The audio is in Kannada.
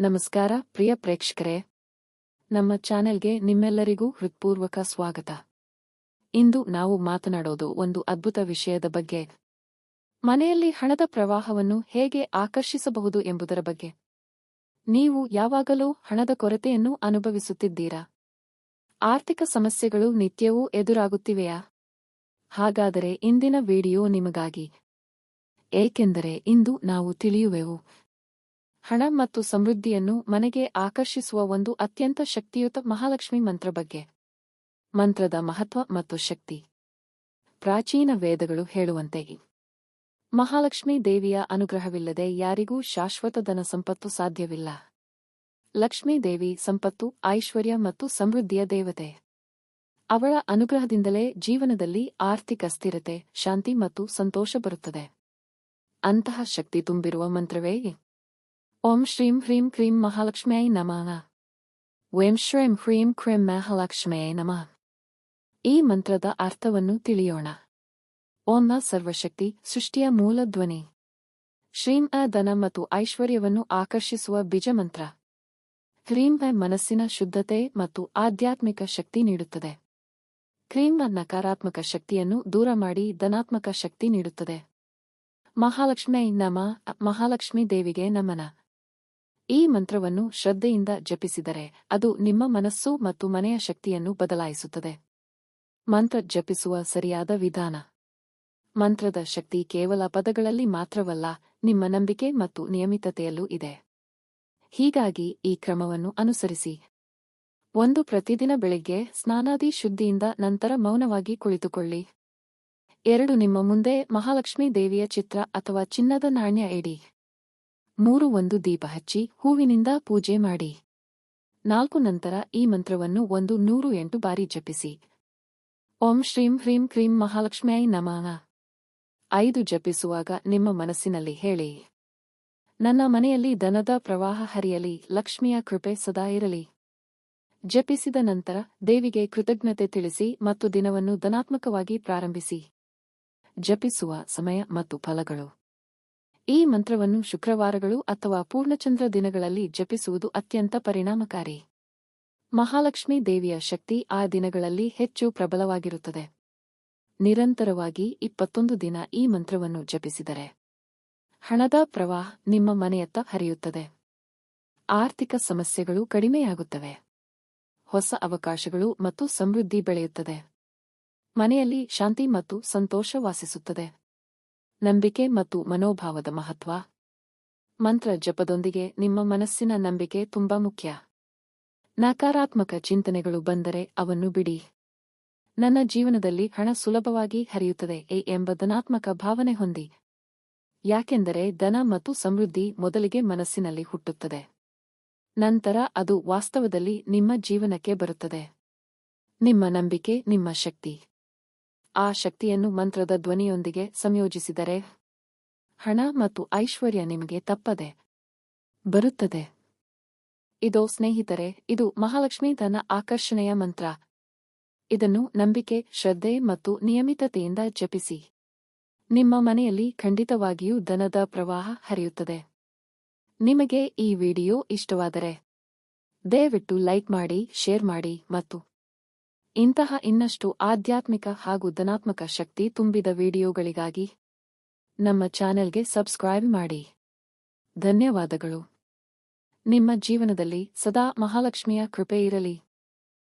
ನಮಸ್ಕಾರ, ಪ್ರಿಯ ಪ್ರೇಕ್ಷಕರೇ. ನಮ್ಮ ಚಾನೆಲ್ಗೆ ನಿಮ್ಮೆಲ್ಲರಿಗೂ ಹೃತ್ಪೂರ್ವಕ ಸ್ವಾಗತ. ಇಂದು ನಾವು ಮಾತನಾಡೋದು ಒಂದು ಅದ್ಭುತ ವಿಷಯದ ಬಗ್ಗೆ. ಮನೆಯಲ್ಲಿ ಹಣದ ಪ್ರವಾಹವನ್ನು ಹೇಗೆ ಆಕರ್ಷಿಸಬಹುದು ಎಂಬುದರ ಬಗ್ಗೆ. ನೀವು ಯಾವಾಗಲೂ ಹಣದ ಕೊರತೆಯನ್ನು ಅನುಭವಿಸುತ್ತಿದ್ದೀರಾ? ಆರ್ಥಿಕ ಸಮಸ್ಯೆಗಳು ನಿತ್ಯವೂ ಎದುರಾಗುತ್ತಿವೆಯಾ? ಹಾಗಾದರೆ ಇಂದಿನ ವಿಡಿಯೋ ನಿಮಗಾಗಿ. ಏಕೆಂದರೆ ಇಂದು ನಾವು ತಿಳಿಯುವೆವು ಹಣ ಮತ್ತು ಸಮೃದ್ಧಿಯನ್ನು ಮನೆಗೆ ಆಕರ್ಷಿಸುವ ಒಂದು ಅತ್ಯಂತ ಶಕ್ತಿಯುತ ಮಹಾಲಕ್ಷ್ಮಿ ಮಂತ್ರ ಬಗ್ಗೆ. ಮಂತ್ರದ ಮಹತ್ವ ಮತ್ತು ಶಕ್ತಿ. ಪ್ರಾಚೀನ ವೇದಗಳು ಹೇಳುವಂತೆ ಮಹಾಲಕ್ಷ್ಮೀ ದೇವಿಯ ಅನುಗ್ರಹವಿಲ್ಲದೆ ಯಾರಿಗೂ ಶಾಶ್ವತ ಧನ ಸಂಪತ್ತು ಸಾಧ್ಯವಿಲ್ಲ. ಲಕ್ಷ್ಮೀ ದೇವಿ ಸಂಪತ್ತು, ಐಶ್ವರ್ಯ ಮತ್ತು ಸಮೃದ್ಧಿಯ ದೇವತೆ. ಅವಳ ಅನುಗ್ರಹದಿಂದಲೇ ಜೀವನದಲ್ಲಿ ಆರ್ಥಿಕ ಸ್ಥಿರತೆ, ಶಾಂತಿ ಮತ್ತು ಸಂತೋಷ ಬರುತ್ತದೆ. ಅಂತಹ ಶಕ್ತಿ ತುಂಬಿರುವ ಮಂತ್ರವೇ ಓಂ ಶ್ರೀಂ ಹ್ರೀಂ ಕ್ರೀಂ ಮಹಾಲಕ್ಷ್ಮಿಯೈ ನಮಃ ವೇಂ ಶ್ರೀಂ ಹ್ರೀಂ ಕ್ರೀಂ ಮಹಾಲಕ್ಷ್ಮಿಯೈ ನಮಃ ಈ ಮಂತ್ರದ ಅರ್ಥವನ್ನು ತಿಳಿಯೋಣ. ಓಂನ ಸರ್ವಶಕ್ತಿ, ಸೃಷ್ಟಿಯ ಮೂಲ ಧ್ವನಿ. ಶ್ರೀಂ ಅ ಧನ ಮತ್ತು ಐಶ್ವರ್ಯವನ್ನು ಆಕರ್ಷಿಸುವ ಬೀಜಮಂತ್ರ ಕ್ರೀಂ ಅ ಮನಸ್ಸಿನ ಶುದ್ಧತೆ ಮತ್ತು ಆಧ್ಯಾತ್ಮಿಕ ಶಕ್ತಿ ನೀಡುತ್ತದೆ. ಕ್ರೀಂ ಅ ನಕಾರಾತ್ಮಕ ಶಕ್ತಿಯನ್ನು ದೂರ ಮಾಡಿ ಧನಾತ್ಮಕ ಶಕ್ತಿ ನೀಡುತ್ತದೆ. ಮಹಾಲಕ್ಷ್ಮಿ ನಮ, ಮಹಾಲಕ್ಷ್ಮಿ ದೇವಿಗೆ ನಮನ. ಈ ಮಂತ್ರವನ್ನು ಶ್ರದ್ಧೆಯಿಂದ ಜಪಿಸಿದರೆ ಅದು ನಿಮ್ಮ ಮನಸ್ಸು ಮತ್ತು ಮನೆಯ ಶಕ್ತಿಯನ್ನು ಬದಲಾಯಿಸುತ್ತದೆ. ಮಂತ್ರ ಜಪಿಸುವ ಸರಿಯಾದ ವಿಧಾನ. ಮಂತ್ರದ ಶಕ್ತಿ ಕೇವಲ ಪದಗಳಲ್ಲಿ ಮಾತ್ರವಲ್ಲ, ನಿಮ್ಮ ನಂಬಿಕೆ ಮತ್ತು ನಿಯಮಿತತೆಯಲ್ಲೂ ಇದೆ. ಹೀಗಾಗಿ ಈ ಕ್ರಮವನ್ನು ಅನುಸರಿಸಿ. ಒಂದು ಪ್ರತಿದಿನ ಬೆಳಿಗ್ಗೆ ಸ್ನಾನಾದಿ ಶುದ್ಧಿಯಿಂದ ನಂತರ ಮೌನವಾಗಿ ಕುಳಿತುಕೊಳ್ಳಿ. ಎರಡು ನಿಮ್ಮ ಮುಂದೆ ಮಹಾಲಕ್ಷ್ಮೀ ದೇವಿಯ ಚಿತ್ರ ಅಥವಾ ಚಿನ್ನದ ನಾಣ್ಯ ಇಡಿ. ಮೂರು ಒಂದು ದೀಪ ಹಚ್ಚಿ ಹೂವಿನಿಂದ ಪೂಜೆ ಮಾಡಿ. ನಾಲ್ಕು ನಂತರ ಈ ಮಂತ್ರವನ್ನು ಒಂದು ನೂರು ಎಂಟು ಬಾರಿ ಜಪಿಸಿ. ಓಂ ಶ್ರೀಂ ಹ್ರೀಂ ಕ್ರೀಂ ಮಹಾಲಕ್ಷ್ಮಿಯೈ ನಮಃ. ಐದು ಜಪಿಸುವಾಗ ನಿಮ್ಮ ಮನಸ್ಸಿನಲ್ಲಿ ಹೇಳಿ. ನನ್ನ ಮನೆಯಲ್ಲಿ ದನದ ಪ್ರವಾಹ ಹರಿಯಲಿ, ಲಕ್ಷ್ಮಿಯ ಕೃಪೆ ಸದಾ ಇರಲಿ. ಜಪಿಸಿದ ನಂತರ ದೇವಿಗೆ ಕೃತಜ್ಞತೆ ತಿಳಿಸಿ ಮತ್ತು ದಿನವನ್ನು ಧನಾತ್ಮಕವಾಗಿ ಪ್ರಾರಂಭಿಸಿ. ಜಪಿಸುವ ಸಮಯ ಮತ್ತು ಫಲಗಳು. ಈ ಮಂತ್ರವನ್ನು ಶುಕ್ರವಾರಗಳು ಅಥವಾ ಪೂರ್ಣಚಂದ್ರ ದಿನಗಳಲ್ಲಿ ಜಪಿಸುವುದು ಅತ್ಯಂತ ಪರಿಣಾಮಕಾರಿ. ಮಹಾಲಕ್ಷ್ಮೀ ದೇವಿಯ ಶಕ್ತಿ ಆ ದಿನಗಳಲ್ಲಿ ಹೆಚ್ಚು ಪ್ರಬಲವಾಗಿರುತ್ತದೆ. ನಿರಂತರವಾಗಿ ಇಪ್ಪತ್ತೊಂದು ದಿನ ಈ ಮಂತ್ರವನ್ನು ಜಪಿಸಿದರೆ ಹಣದ ಪ್ರವಾಹ ನಿಮ್ಮ ಮನೆಯತ್ತ ಹರಿಯುತ್ತದೆ. ಆರ್ಥಿಕ ಸಮಸ್ಯೆಗಳು ಕಡಿಮೆಯಾಗುತ್ತವೆ. ಹೊಸ ಅವಕಾಶಗಳು ಮತ್ತು ಸಮೃದ್ಧಿ ಬೆಳೆಯುತ್ತದೆ. ಮನೆಯಲ್ಲಿ ಶಾಂತಿ ಮತ್ತು ಸಂತೋಷ ವಾಸಿಸುತ್ತದೆ. ನಂಬಿಕೆ ಮತ್ತು ಮನೋಭಾವದ ಮಹತ್ವ. ಮಂತ್ರ ಜಪದೊಂದಿಗೆ ನಿಮ್ಮ ಮನಸ್ಸಿನ ನಂಬಿಕೆ ತುಂಬಾ ಮುಖ್ಯ. ನಕಾರಾತ್ಮಕ ಚಿಂತನೆಗಳು ಬಂದರೆ ಅವನ್ನು ಬಿಡಿ. ನನ್ನ ಜೀವನದಲ್ಲಿ ಹಣ ಸುಲಭವಾಗಿ ಹರಿಯುತ್ತದೆ ಎ ಎಂಬ ಧನಾತ್ಮಕ ಭಾವನೆ ಹೊಂದಿ. ಯಾಕೆಂದರೆ ಧನ ಮತ್ತು ಸಮೃದ್ಧಿ ಮೊದಲಿಗೆ ಮನಸ್ಸಿನಲ್ಲಿ ಹುಟ್ಟುತ್ತದೆ. ನಂತರ ಅದು ವಾಸ್ತವದಲ್ಲಿ ನಿಮ್ಮ ಜೀವನಕ್ಕೆ ಬರುತ್ತದೆ. ನಿಮ್ಮ ನಂಬಿಕೆ, ನಿಮ್ಮ ಶಕ್ತಿ. ಆ ಶಕ್ತಿಯನ್ನು ಮಂತ್ರದ ಧ್ವನಿಯೊಂದಿಗೆ ಸಂಯೋಜಿಸಿದರೆ ಹಣ ಮತ್ತು ಐಶ್ವರ್ಯ ನಿಮಗೆ ತಪ್ಪದೆ ಬರುತ್ತದೆ. ಇದು ಸ್ನೇಹಿತರೆ, ಇದು ಮಹಾಲಕ್ಷ್ಮಿ ತನ್ನ ಆಕರ್ಷಣೆಯ ಮಂತ್ರ. ಇದನ್ನು ನಂಬಿಕೆ, ಶ್ರದ್ಧೆ ಮತ್ತು ನಿಯಮಿತತೆಯಿಂದ ಜಪಿಸಿ. ನಿಮ್ಮ ಮನೆಯಲ್ಲಿ ಖಂಡಿತವಾಗಿಯೂ ಧನದ ಪ್ರವಾಹ ಹರಿಯುತ್ತದೆ. ನಿಮಗೆ ಈ ವಿಡಿಯೋ ಇಷ್ಟವಾದರೆ ದಯವಿಟ್ಟು ಲೈಕ್ ಮಾಡಿ, ಶೇರ್ ಮಾಡಿ ಮತ್ತು ಇಂತಹ ಇನ್ನಷ್ಟು ಆಧ್ಯಾತ್ಮಿಕ ಹಾಗೂ ಧನಾತ್ಮಕ ಶಕ್ತಿ ತುಂಬಿದ ವಿಡಿಯೋಗಳಿಗಾಗಿ ನಮ್ಮ ಚಾನೆಲ್ಗೆ ಸಬ್ಸ್ಕ್ರೈಬ್ ಮಾಡಿ. ಧನ್ಯವಾದಗಳು. ನಿಮ್ಮ ಜೀವನದಲ್ಲಿ ಸದಾ ಮಹಾಲಕ್ಷ್ಮಿಯ ಕೃಪೆ ಇರಲಿ.